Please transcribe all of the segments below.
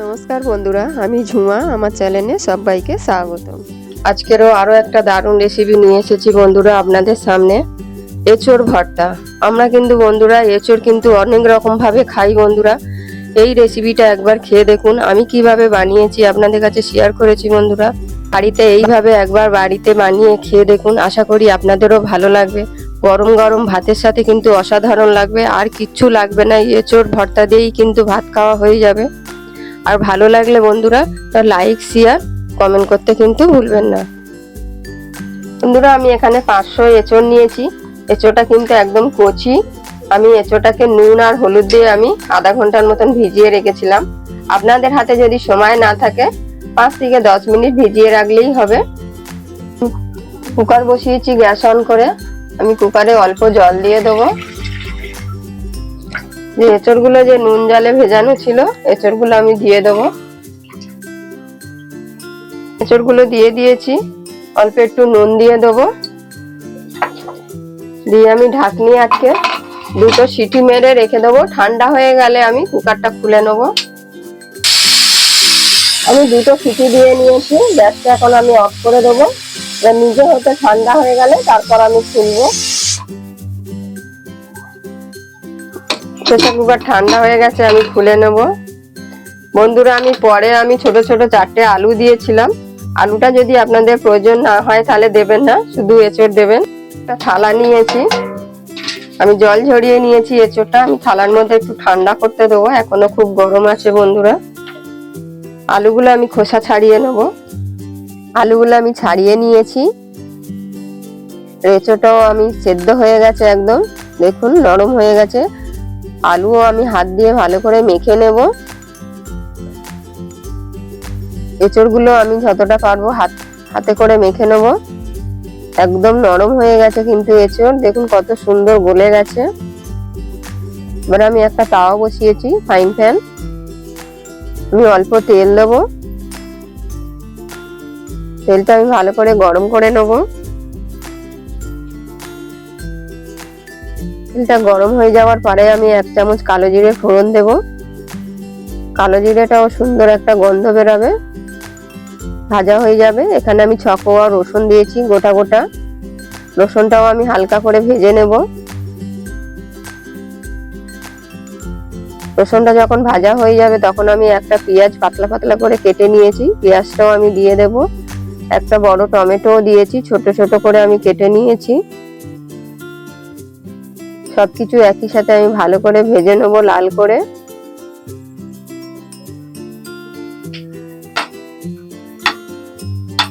নমস্কার বন্ধুরা, আমি ঝুমা, আমার চ্যানেলে সবাইকে স্বাগতম আজকেরও আরও একটা দারুণ রেসিপি নিয়ে এসেছি বন্ধুরা আপনাদের সামনে এঁচোড় ভর্তা। আমরা কিন্তু বন্ধুরা এঁচোড় কিন্তু অনেক রকম ভাবে খাই বন্ধুরা। এই রেসিপিটা একবার খেয়ে দেখুন, আমি কীভাবে বানিয়েছি আপনাদের কাছে শেয়ার করেছি বন্ধুরা। বাড়িতে এইভাবে একবার বাড়িতে বানিয়ে খেয়ে দেখুন, আশা করি আপনাদেরও ভালো লাগবে। গরম গরম ভাতের সাথে কিন্তু অসাধারণ লাগবে, আর কিচ্ছু লাগবে না এঁচোড় ভর্তা দিয়েই কিন্তু ভাত খাওয়া হয়ে যাবে। আর ভালো লাগলে বন্ধুরা তার লাইক শেয়ার কমেন্ট করতে কিন্তু ভুলবেন না। বন্ধুরা, আমি এখানে পাঁচশো এঁচড় নিয়েছি। এঁচোটা কিন্তু একদম কচি। আমি এঁচোটাকে নুন আর হলুদ দিয়ে আমি আধা ঘণ্টার মতন ভিজিয়ে রেখেছিলাম। আপনাদের হাতে যদি সময় না থাকে, পাঁচ থেকে দশ মিনিট ভিজিয়ে রাখলেই হবে। কুকার বসিয়েছি গ্যাস অন করে। আমি কুকারে অল্প জল দিয়ে দেবো। যে এঁচড়গুলো যে নুন জলে ভেজানো ছিল, এঁচড়গুলো আমি দিয়ে দেবো। এঁচড়গুলো দিয়ে দিয়েছি। অল্প একটু নুন দিয়ে দেবো। দিয়ে আমি ঢাকনি আটকে দুটো সিটি মেরে রেখে দেবো। ঠান্ডা হয়ে গেলে আমি কুকারটা খুলে নেব। আমি দুটো সিটি দিয়ে নিয়েছি। গ্যাসটা এখন আমি অফ করে দেবো। নিজে হতে ঠান্ডা হয়ে গেলে তারপর আমি খুলবো। প্রেসার কুকার ঠান্ডা হয়ে গেছে, আমি খুলে নেব। বন্ধুরা, আমি পরে আমি ছোট ছোট চারটে আলু দিয়েছিলাম। আলুটা যদি আপনাদের প্রয়োজন না হয়, তাহলে দেবেন না, শুধু এঁচড় দেবেন। একটা থালা নিয়েছি। আমি জল ঝরিয়ে নিয়েছি এঁচড়টা, আমি থালার মধ্যে একটু ঠান্ডা করতে দেবো, এখনও খুব গরম আছে বন্ধুরা। আলুগুলো আমি খোসা ছাড়িয়ে নেব। আলুগুলো আমি ছাড়িয়ে নিয়েছি। এঁচড়টাও আমি সেদ্ধ হয়ে গেছে একদম। দেখুন, নরম হয়ে গেছে। আলুও আমি হাত দিয়ে ভালো করে মেখে নেব। এঁচড়গুলো আমি যতটা পারব হাত, হাতে করে মেখে নেব। একদম নরম হয়ে গেছে কিন্তু এঁচড়। দেখুন কত সুন্দর গলে গেছে। এবার আমি একটা তাওয়া বসিয়েছি ফাইন ফ্যান আমি অল্প তেল দেবো। তেলটা আমি ভালো করে গরম করে নেব। তেলটা গরম হয়ে যাওয়ার পরে আমি এক চামচ কালো জিরে ফোড়ন দেব। কালো জিরেটাও সুন্দর একটা গন্ধ বেরাবে। ভাজা হয়ে যাবে। এখানে আমি ছকোয়া রসুন দিয়েছি গোটা গোটা। রসুনটাও আমি হালকা করে ভেজে নেব। রসুনটা যখন ভাজা হয়ে যাবে তখন আমি একটা পেঁয়াজ পাতলা পাতলা করে কেটে নিয়েছি। পেঁয়াজটাও আমি দিয়ে দেব। একটা বড় টমেটো দিয়েছি। ছোট ছোট করে আমি কেটে নিয়েছি। সবকিছু একই সাথে আমি ভালো করে ভেজে নেব লাল করে।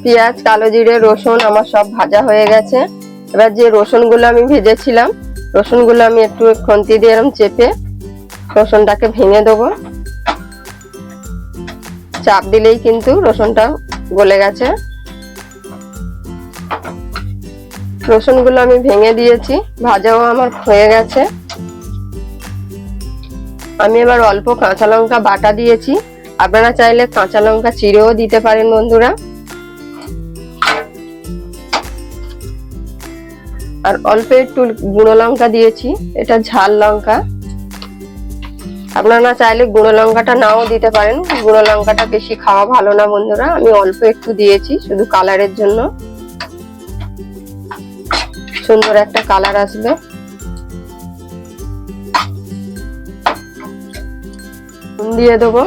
পেঁয়াজ, কালো জিরে, রসুন, আমার সব ভাজা হয়ে গেছে। এবার যে রসুনগুলো আমি ভেজেছিলাম রসুনগুলো আমি একটু খন্তি দিয়ে এরম চেপে রসুনটাকে ভেঙে দেবো। চাপ দিলেই কিন্তু রসুনটা গলে গেছে। রসুনগুলো আমি ভেঙে দিয়েছি, ভাজাও আমার হয়ে গেছে। আমি এবার অল্প কাঁচা লঙ্কা বাটা দিয়েছি। আপনারা চাইলে কাঁচা লঙ্কা চিড়েও দিতে পারেন বন্ধুরা। আর অল্প একটু গুঁড়ো লঙ্কা দিয়েছি, এটা ঝাল লঙ্কা। আপনারা চাইলে গুঁড়ো লঙ্কাটা নাও দিতে পারেন। গুঁড়ো লঙ্কাটা বেশি খাওয়া ভালো না বন্ধুরা, আমি অল্প একটু দিয়েছি শুধু কালারের জন্য। সুন্দর একটা কালার আসবে। দিয়ে দেবো।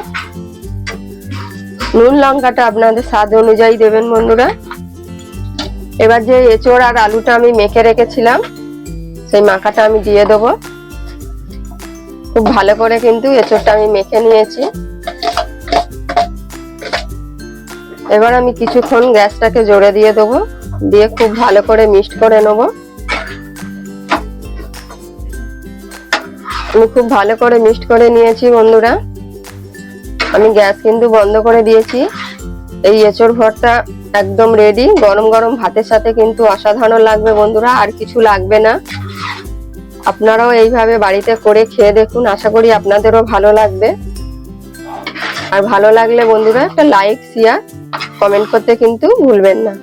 নুন, লঙ্কাটা আপনাদের স্বাদ অনুযায়ী দেবেন বন্ধুরা। এবার যে এঁচড় আর আলুটা আমি মেখে রেখেছিলাম, সেই মাখাটা আমি দিয়ে দেবো। খুব ভালো করে কিন্তু এঁচড়টা আমি মেখে নিয়েছি। এবার আমি কিছুক্ষণ গ্যাসটাকে জোরে দিয়ে দেবো। দিয়ে খুব ভালো করে মিক্সড করে নেব। আমি খুব ভালো করে মিক্সড করে নিয়েছি বন্ধুরা। আমি গ্যাস কিন্তু বন্ধ করে দিয়েছি। এই এঁচড় ভরটা একদম রেডি গরম গরম ভাতের সাথে কিন্তু অসাধারণ লাগবে বন্ধুরা, আর কিছু লাগবে না। আপনারাও এইভাবে বাড়িতে করে খেয়ে দেখুন, আশা করি আপনাদেরও ভালো লাগবে। আর ভালো লাগলে বন্ধুরা একটা লাইক শেয়ার কমেন্ট করতে কিন্তু ভুলবেন না।